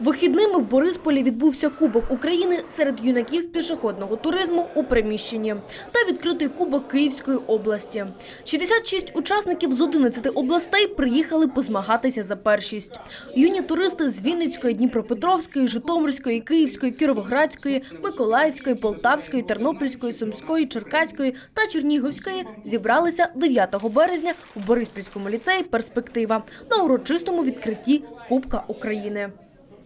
Вихідними в Борисполі відбувся Кубок України серед юнаків з пішохідного туризму у приміщенні та відкритий Кубок Київської області. 66 учасників з 11 областей приїхали позмагатися за першість. Юні туристи з Вінницької, Дніпропетровської, Житомирської, Київської, Кіровоградської, Миколаївської, Полтавської, Тернопільської, Сумської, Черкаської та Чернігівської зібралися 9 березня в Бориспільському ліцеї «Перспектива» на урочистому відкритті Кубка України.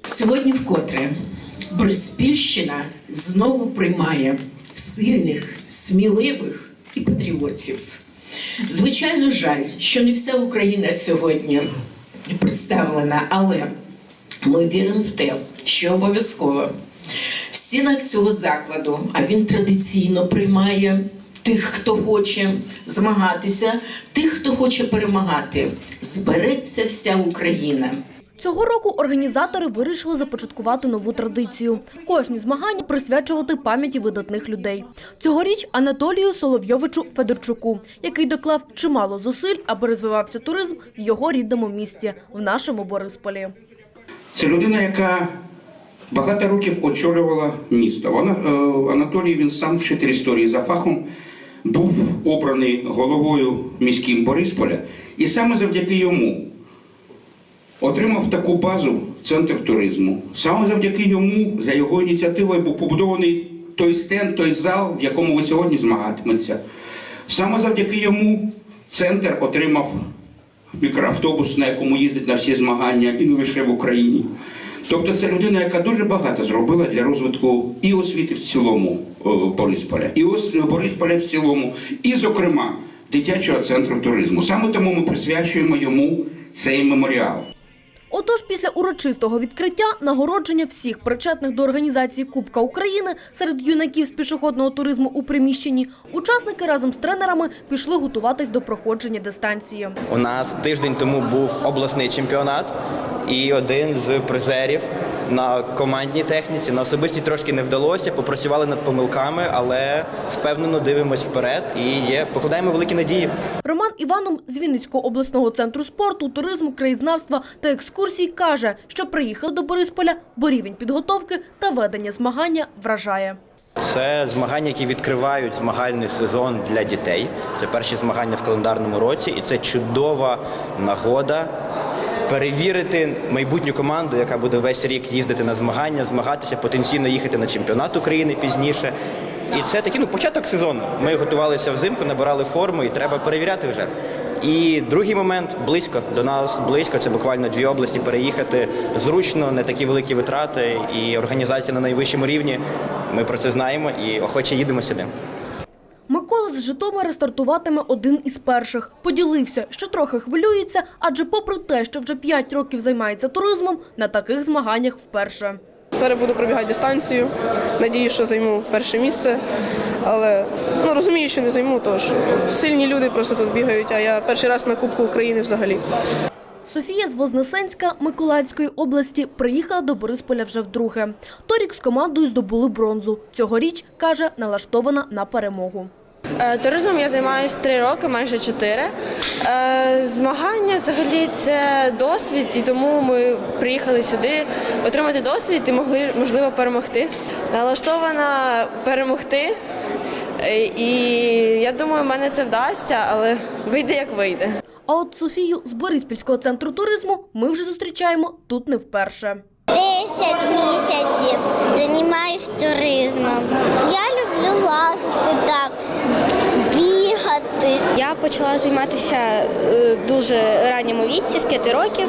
Сьогодні вкотре Бориспільщина знову приймає сильних, сміливих і патріотів. Звичайно, жаль, що не вся Україна сьогодні представлена, але ми віримо в те, що обов'язково в стінах цього закладу, а він традиційно приймає тих, хто хоче змагатися, тих, хто хоче перемагати. Збереться вся Україна. Цього року організатори вирішили започаткувати нову традицію. Кожні змагання присвячувати пам'яті видатних людей. Цьогоріч Анатолію Соловйовичу Федорчуку, який доклав чимало зусиль, аби розвивався туризм в його рідному місті, в нашому Борисполі. Це людина, яка багато років очолювала місто. Вона, е, Анатолій, він сам вчитель історії за фахом, був обраний головою міським Борисполя, і саме завдяки йому отримав таку базу центр туризму. Саме завдяки йому, за його ініціативою, був побудований той стенд, той зал, в якому ви сьогодні змагатиметеся. Саме завдяки йому центр отримав мікроавтобус, на якому їздить на всі змагання, і не лише в Україні. Тобто це людина, яка дуже багато зробила для розвитку і освіти в цілому Борисполя, і Борисполя в цілому, і, зокрема, дитячого центру туризму. Саме тому ми присвячуємо йому цей меморіал. Отож, після урочистого відкриття нагородження всіх причетних до організації Кубка України серед юнаків з пішохідного туризму у приміщенні, учасники разом з тренерами пішли готуватись до проходження дистанції. У нас тиждень тому був обласний чемпіонат, і один з призерів на командній техніці на особистій трошки не вдалося. Попрацювали над помилками, але впевнено дивимось вперед і є покладаємо великі надії. Роман Іванов з Вінницького обласного центру спорту, туризму, краєзнавства та екскурсій каже, що приїхали до Борисполя, бо рівень підготовки та ведення змагання вражає. Це змагання, які відкривають змагальний сезон для дітей. Це перші змагання в календарному році, і це чудова нагода перевірити майбутню команду, яка буде весь рік їздити на змагання, змагатися, потенційно їхати на чемпіонат України пізніше. І це такий ну, початок сезону. Ми готувалися взимку, набирали форму, і треба перевіряти вже. І другий момент близько до нас близько. Це буквально дві області переїхати зручно, не такі великі витрати і організація на найвищому рівні. Ми про це знаємо і охоче їдемо сюди. Микола з Житомира стартуватиме один із перших. Поділився, що трохи хвилюється, адже попри те, що вже 5 років займається туризмом, на таких змаганнях вперше. Зараз буду пробігати дистанцію. Надіюсь, що займу перше місце. Але ну, розумію, що не займу, що сильні люди просто тут бігають, а я перший раз на Кубку України взагалі. Софія з Вознесенська Миколаївської області приїхала до Борисполя вже вдруге. Торік з командою здобули бронзу. Цьогоріч, каже, налаштована на перемогу. Е, Туризмом я займаюся три роки, майже чотири. Е, Змагання взагалі це досвід, і тому ми приїхали сюди отримати досвід і могли можливо перемогти. Налаштована перемогти, Е, і я думаю, в мене це вдасться, але вийде як вийде. А от Софію з Бориспільського центру туризму ми вже зустрічаємо тут не вперше. 10 місяців займаюсь туризмом. Я люблю лазити там, почала займатися е, дуже ранньому віці, з п'яти років,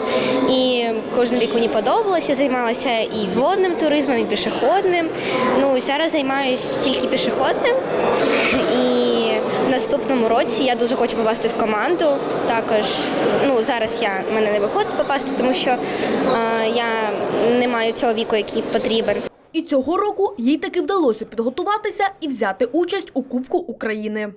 і кожен рік мені подобалося. Займалася і водним туризмом, і пішохідним. Ну зараз займаюся тільки пішохідним. І в наступному році я дуже хочу попасти в команду. Також ну зараз я мене не виходить попасти, тому що е, я не маю цього віку, який потрібен. І цього року їй таки вдалося підготуватися і взяти участь у Кубку України.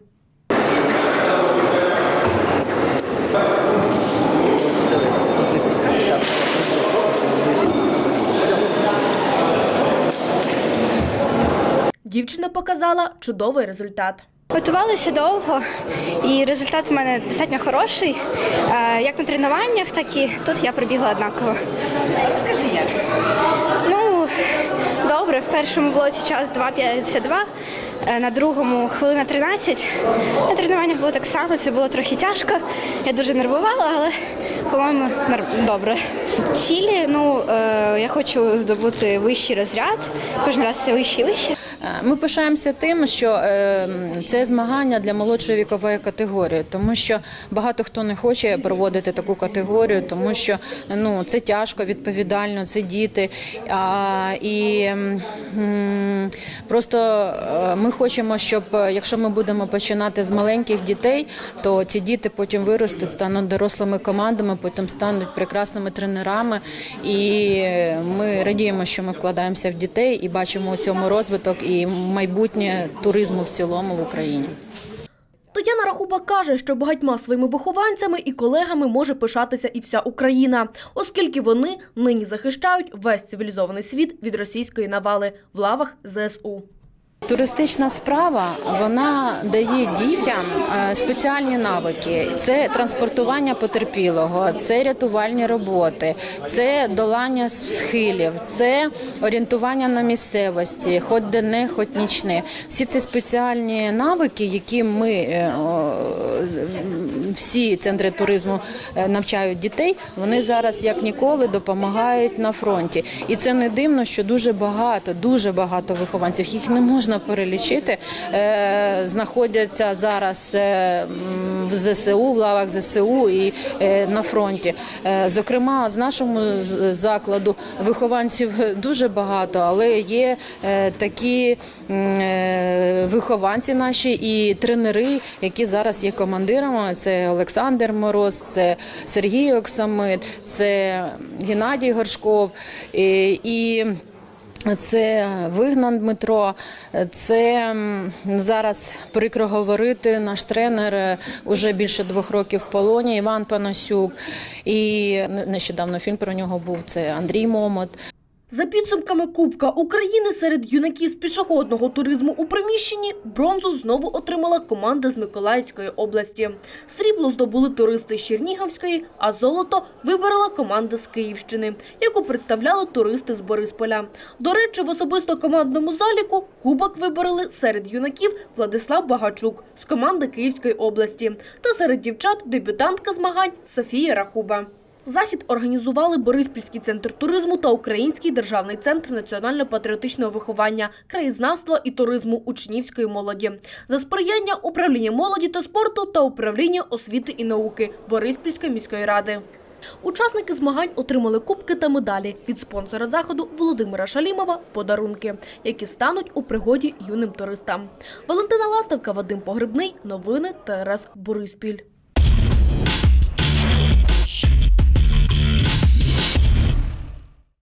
Дівчина показала чудовий результат. Готувалася довго, і результат у мене достатньо хороший. Як на тренуваннях, так і тут я прибігла однаково. Скажи як? Ну добре, в першому блоці час 2,52, на другому хвилина 13. На тренуваннях було так само, це було трохи тяжко. Я дуже нервувала, але, по-моєму, добре. Цілі, ну, е, я хочу здобути вищий розряд. Кожен раз все вище і вище. Е, Ми пишаємося тим, що е, це змагання для молодшої вікової категорії, тому що багато хто не хоче проводити таку категорію, тому що ну це тяжко, відповідально, це діти. А, і просто е, ми хочемо, щоб е, якщо ми будемо починати з маленьких дітей, то ці діти потім виростуть, стануть дорослими командами, потім стануть прекрасними тренерами. І ми радіємо, що ми вкладаємося в дітей і бачимо у цьому розвиток і майбутнє туризму в цілому в Україні. Тетяна Рахуба каже, що багатьма своїми вихованцями і колегами може пишатися і вся Україна, оскільки вони нині захищають весь цивілізований світ від російської навали в лавах ЗСУ. Туристична справа вона дає дітям е, спеціальні навики. Це транспортування потерпілого, це рятувальні роботи, це долання схилів, це орієнтування на місцевості, хоч денне, хоч нічне. Всі ці спеціальні навики, які ми е, всі центри туризму е, навчають дітей, вони зараз як ніколи допомагають на фронті. І це не дивно, що дуже багато, дуже багато вихованців, їх не можна перелічити, е, знаходяться зараз е, в ЗСУ, в лавах ЗСУ і е, на фронті. Зокрема, з нашого з- закладу вихованців дуже багато, але є такі вихованці наші і тренери, які зараз є командирами. Це Олександр Мороз, це Сергій Оксамит, це Геннадій Горшков. І це вигнан Дмитро. Це зараз прикро говорити. Наш тренер е, уже більше двох років в полоні. Іван Панасюк. І нещодавно фільм про нього був. Це Андрій Момот. За підсумками Кубка України серед юнаків з пішохідного туризму у приміщенні бронзу знову отримала команда з Миколаївської області. Срібло здобули туристи з Чернігівської, а золото виборола команда з Київщини, яку представляли туристи з Борисполя. До речі, в особисто командному заліку кубок вибороли серед юнаків Владислав Багачук з команди Київської області та серед дівчат дебютантка змагань Софія Рахуба. Захід організували Бориспільський центр туризму та Український державний центр національно-патріотичного виховання, краєзнавства і туризму учнівської молоді за сприяння управління молоді та спорту та управління освіти і науки Бориспільської міської ради. Учасники змагань отримали кубки та медалі від спонсора заходу Володимира Шалімова подарунки, які стануть у пригоді юним туристам. Валентина Ластовка, Вадим Погребний. Новини ТРС Бориспіль.